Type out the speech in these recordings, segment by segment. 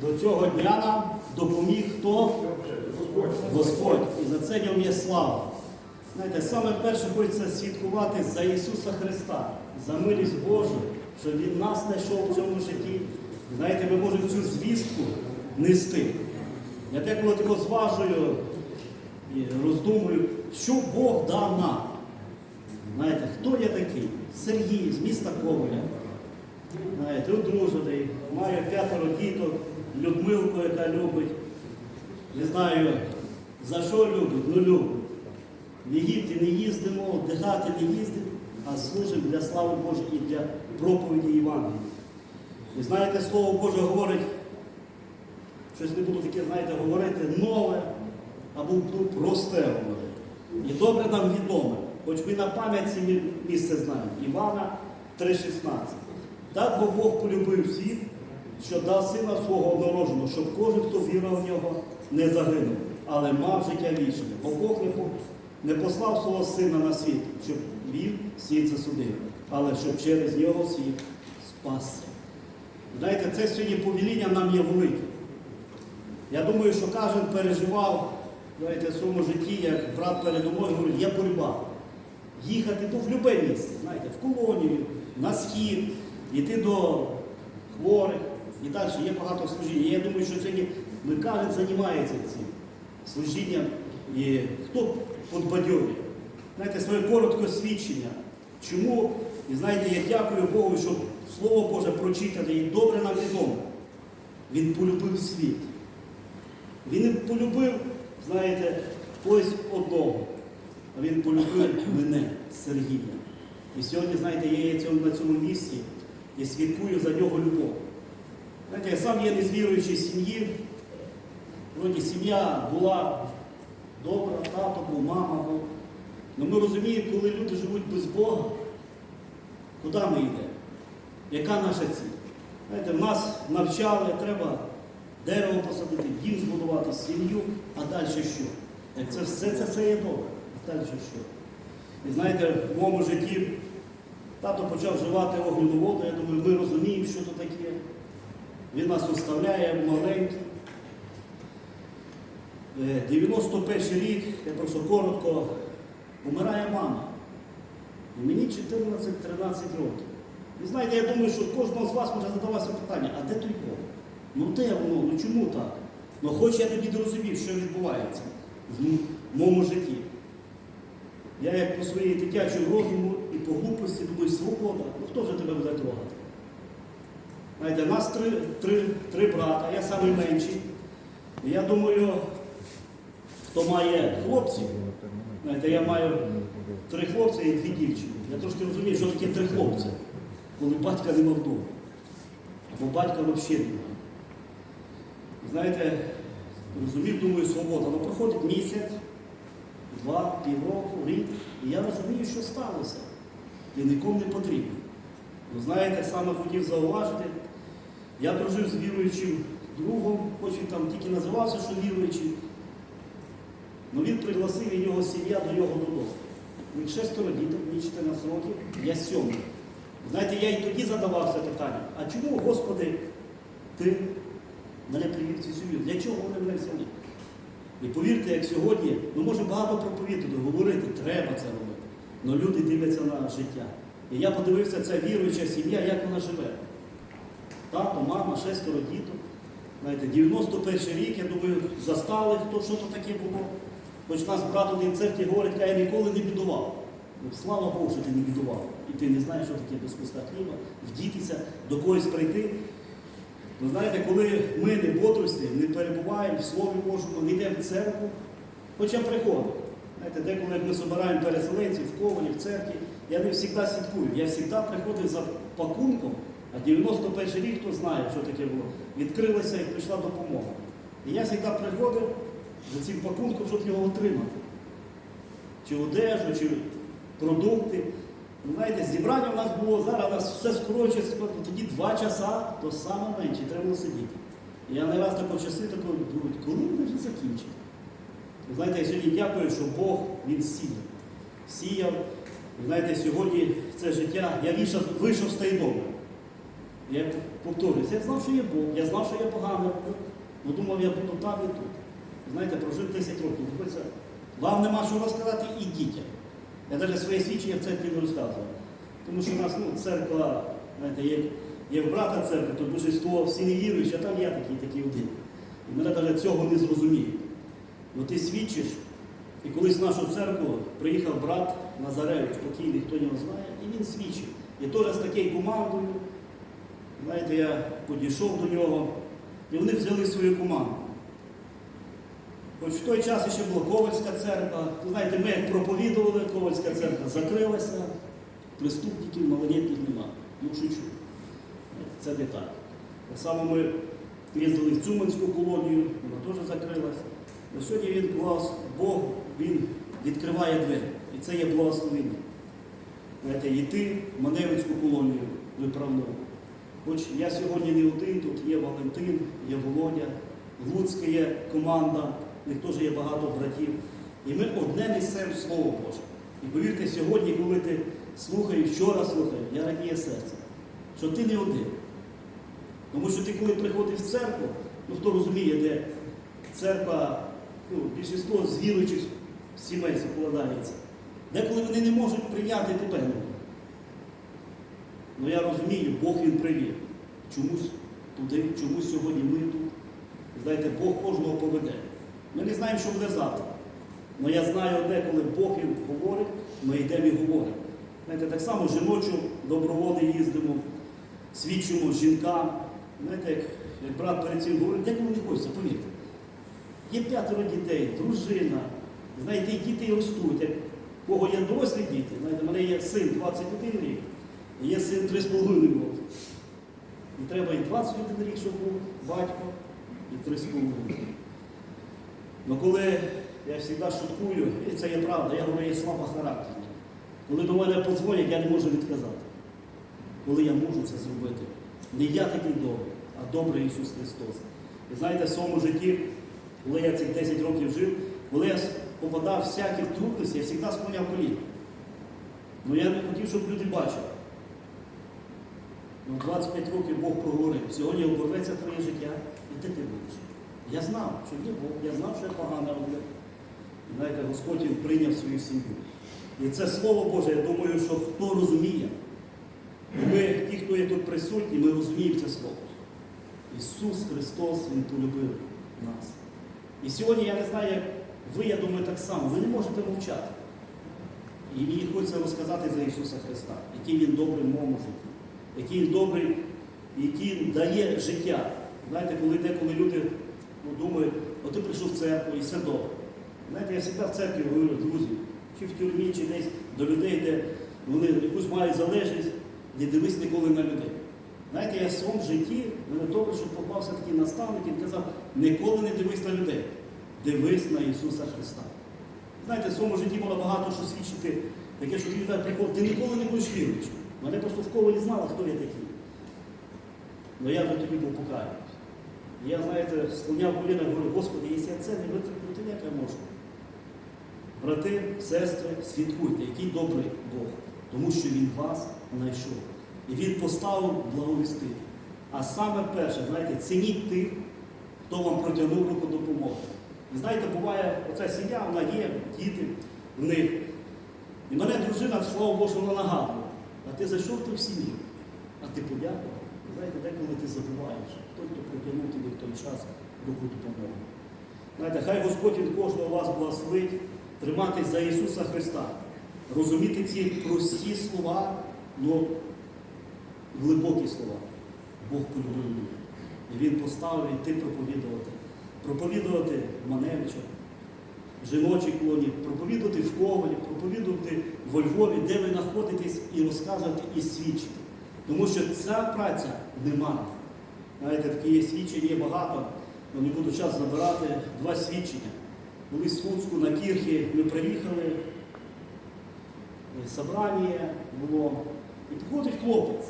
до цього дня нам допоміг хто? Господь. І за це ньому є слава. Знаєте, саме перше хочеться свідкувати за Ісуса Христа, за милість Божу, що Він нас знайшов в цьому житті. Знаєте, ми можемо цю звістку нести. Я деколи тако зважую і роздумую, що Бог дав нам. Знаєте, хто я такий? Сергій з міста Коваля. Знаєте, одружений, маю п'ятеро діток, Людмилку, яка любить. Не знаю, за що любить, ну любить. В Єгипті не їздимо, вдихати не їздимо, а служимо для слави Божої і для проповіді Євангелія. І знаєте, Слово Боже говорить, щось не буду таке, знаєте, говорити нове або просте говорити. І добре нам відоме, хоч ми на пам'ятці мі- місце знаємо. Івана 3,16. Так бо Бог полюбив світ, що дав сина свого однородженого, щоб кожен, хто вірив в нього, не загинув, але мав життя вічне. Бо Бог не, по- не послав свого сина на світ, щоб він світ засудив, але щоб через нього світ спасся. Знаєте, це сьогодні повеління нам є велике. Я думаю, що кожен переживав знаєте, в своєму житті, як брат передо мною говорить, є боротьба. Їхати ну, в будь-яке місце, знаєте, в колонію, на схід, йти до хворих і далі. Є багато служінь. Я думаю, що сьогодні ми займається цим служінням. І хто подбадьорює? Знаєте, своє коротке свідчення. Чому? І знаєте, я дякую Богу, що Слово Боже прочитане і добре нам відомо. Він полюбив світ. Він полюбив, знаєте, когось одного. А він полюбив мене, Сергія. І сьогодні, знаєте, я є на цьому місці і свідкую за нього любов. Знаєте, я сам є не з віруючої сім'ї. Вроді сім'я була добра, тато був, мама був. Але ми розуміємо, коли люди живуть без Бога, куди ми йдемо? Яка наша ціль? Знаєте, нас навчали, треба дерево посадити, дім збудувати, сім'ю, а далі що? Це все це, це є добре. А далі що? І знаєте, в моєму житті тато почав вживати огняну воду, я думаю, ми розуміємо, що це таке. Він нас оставляє маленькі. Е, 91 рік, я просто коротко, помирає мама. І мені 14-13 років. І знаєте, я думаю, що кожного з вас може задаватися питання, а де той Бог? Ну де воно? Ну чому так? Ну хоч я тоді зрозумів, що відбувається в моєму житті. Я як по своїй дитячому розуму і по глупості думаю, свобода, ну хто вже тебе буде трогати? Знаєте, нас три, три, три брата, я найменший. І я думаю, хто має хлопців, знаєте, я маю три хлопці і дві дівчини. Я трошки розумію, що таке три хлопці, коли батька нема вдома. Або батька взагалі немає. Знаєте, розумів, думаю, свобода. Але проходить місяць, два, півроку, рік, і я розумію, що сталося. І нікому не потрібно. Ви знаєте, саме хотів зауважити, я дружив з віруючим другом, хоч він там тільки називався, що віруючий. Ну він пригласив і його сім'я до нього додому. Він шестеро діток, мені 14 років, я сьомий. Знаєте, я і тоді задавався питанням, а чому, Господи, ти мене привів цю сім'ю? Для чого вони мене взяли? І повірте, як сьогодні, ми можемо багато проповідати, говорити, треба це робити. Але люди дивляться на життя. І я подивився, ця віруюча сім'я, як вона живе. Тато, мама, шестеро діток. Знаєте, 91 рік, я думаю, застали, хто що то таке було. Хоч нас брат один церкві говорить, я ніколи не бідував. Ну, слава Богу, що ти не бідував. І ти не знаєш, що таке без куска хліба, вдітися, до когось прийти. Ви знаєте, коли ми не бодрості, не перебуваємо в Слові Божому, не йдемо в церкву, хоча приходимо. Знаєте, деколи ми збираємо переселенців в Ковалі, в церкві, я не завжди слідкую. Я завжди приходив за пакунком, а 91 рік, хто знає, що таке було, відкрилася і прийшла допомога. І я завжди приходив за цим пакунком, щоб його отримати. Чи одежу, чи продукти. Знаєте, зібрання у нас було зараз, у нас все скорочується, тоді два часа, то саме менше, треба було сидіти. І я не раз такого часи такого думаю, коли ми вже закінчимо? Знаєте, я сьогодні дякую, що Бог Він сіяв. Сіяв. Знаєте, сьогодні це життя, я вийшов, вийшов з тієї доми. Я повторююся, я знав, що є Бог, я знав, що я погано роблю, думав, я буду там і тут. Знаєте, прожив 10 років. Хочеться, вам нема що розказати, ідіть. Я навіть своє свідчення в церкві не розказував. Тому що у нас ну, церква, знаєте, є, є в брата церква, то божество всі не вірують, а там я такий, такий один. І мене навіть цього не зрозуміє. Ну ти свідчиш, і колись в нашу церкву приїхав брат Назаревич, покійний, хто його знає, і він свідчив. І теж з такою командою, знаєте, я підійшов до нього, і вони взяли свою команду. Хоч в той час ще була Ковальська церква. Знаєте, ми як проповідували, Ковальська церква закрилася, преступників малолітніх нема. Ну, шучу. Це не так. Так само ми їздили в Цуманську колонію, вона теж закрилася. На сьогодні він благос- Бог він відкриває двері. І це є благословення. Знаєте, йти в Маневицьку колонію виправно. Хоч я сьогодні не один, тут є Валентин, є Володя, Луцька є команда, в них теж є багато братів. І ми одне несемо Слово Боже. І повірте, сьогодні, коли ти слухаєш, вчора слухаєш, я радіє серце, що ти не один. Тому що ти, коли приходиш в церкву, ну хто розуміє, де церква, ну, більшість з віруючих сімей складається, деколи вони не можуть прийняти тебе. Ну я розумію, Бог він привів. Чомусь туди, чомусь сьогодні ми тут. Знаєте, Бог кожного поведе. Ми не знаємо, що буде завтра. Але я знаю одне, коли Бог він говорить, ми йдемо і говоримо. Знаєте, так само жіночу доброводи їздимо, свідчимо жінкам. Знаєте, як, як брат перед цим говорить, деколи не хочеться, повірте. Є п'ятеро дітей, дружина. Знаєте, і діти ростуть. Кого є дорослі діти, знаєте, в мене є син 21 рік, і є син 3,5 роки. І треба і 21 рік, щоб був батько, і 3,5 роки. Ну коли я завжди шуткую, і це є правда, я говорю, я слаба характерна. Коли до мене подзвонять, я не можу відказати. Коли я можу це зробити. Не я такий добрий, а добрий Ісус Христос. І знаєте, в своєму житті, коли я цих 10 років жив, коли я попадав всякі трудності, я завжди склоняв коліна. Ну я не хотів, щоб люди бачили. Ну, 25 років Бог проговорив, сьогодні оборветься твоє життя, і де ти будеш. Я знав, що є Бог, я знав, що я погано роблю. Знаєте, Господь він прийняв свою сім'ю. І це Слово Боже, я думаю, що хто розуміє, ми, ті, хто є тут присутні, ми розуміємо це Слово. Ісус Христос, Він полюбив нас. І сьогодні я не знаю, як ви, я думаю, так само, ви не можете мовчати. І мені хочеться розказати за Ісуса Христа, який Він добрий в моєму житті, який Він добрий, який дає життя. Знаєте, коли деколи люди ну, думають, от ти прийшов в церкву і все добре. Знаєте, я завжди в церкві говорю, друзі, чи в тюрмі, чи десь до людей, де вони якусь мають залежність, не дивись ніколи на людей. Знаєте, я в своєму житті, мене добре, що попався такий наставник, він казав, ніколи не дивись на людей, дивись на Ісуса Христа. Знаєте, в своєму житті було багато що свідчити, таке, що люди приходять, ти ніколи не будеш віруючим. Мене просто в коло не знали, хто я такий. Але я вже тоді був покаяний. Я, знаєте, склоняв коліна і говорю, Господи, якщо я це не витримую, то як я можу? Брати, сестри, свідкуйте, який добрий Бог, тому що Він вас знайшов. І Він поставив благовістити. А саме перше, знаєте, цініть тих, хто вам протягнув руку допомоги. І знаєте, буває, оця сім'я, вона є, діти в них. І мене дружина, слава Богу, вона нагадує, а ти зайшов ти в сім'ю, а ти подякував. І Знаєте, деколи ти забуваєш, той, хто протягнув тобі в той час руку допомоги. Знаєте, хай Господь від кожного вас благословить триматись за Ісуса Христа, розуміти ці прості слова, але глибокі слова. Бог полюбив людей. І Він поставив йти проповідувати. Проповідувати в Маневичах, в жіночій клоні, проповідувати в Ковалі, проповідувати во Львові, де ви знаходитесь, і розказувати, і свідчити. Тому що ця праця нема. Знаєте, такі є свідчення, є багато, але не буду час забирати два свідчення. Були з Луцьку на Кірхі, ми приїхали, собрання було. І приходить хлопець.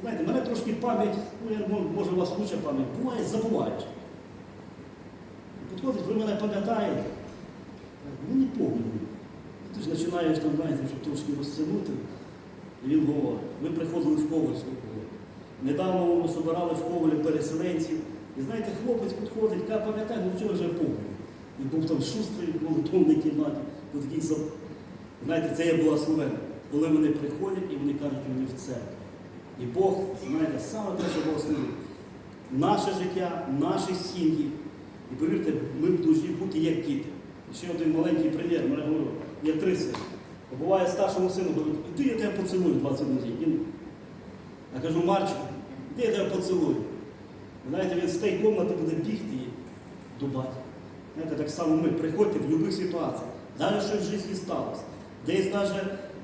Знаєте, мене трошки пам'ять, ну, я, ну, може у вас лучша пам'ять, буває, забуваєш. Підходить, ви мене пам'ятаєте? Ну не пам'ятаю. Ти ж починаєш там, знаєте, щоб трошки розцінути. І він говорить, ви приходили в Ковальську. Недавно ми збирали в Ковалі переселенців. І знаєте, хлопець підходить, каже, пам'ятаю, ну вчора вже помню. І був там шустрий, був у томній кімнаті, такий зап... Знаєте, це є благословення. Коли вони приходять і вони кажуть, вони в церкві. І Бог, знаєте, саме те, що благословив. Наше життя, наші сім'ї. І повірте, ми повинні бути як діти. І ще один маленький примір, мене говорю, є три сини. Буває старшому сину, говорить, іди я тебе поцілую 20 разів. Він, я кажу, Марчик, іди я тебе поцілую. Знаєте, він з тієї кімнати буде бігти до батька. Знаєте, так само ми приходьте в будь-яких ситуаціях, навіть що в житті сталося. Десь навіть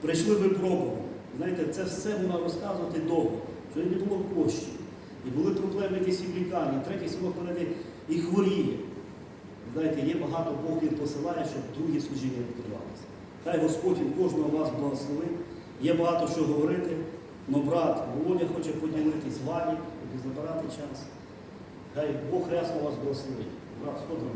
прийшли випробування. Знаєте, це все можна розказувати довго, що не було коштів. І були проблеми якісь і в лікарні, третій село перейде і хворіє. Знаєте, є багато Бог він посилає, щоб другі служіння відкривалися. Хай Господь кожного вас благословить. Є багато що говорити. Но брат Володя хоче поділитись вами, і забирати час. Хай Бог рясно вас благословить. Брат, сходимо.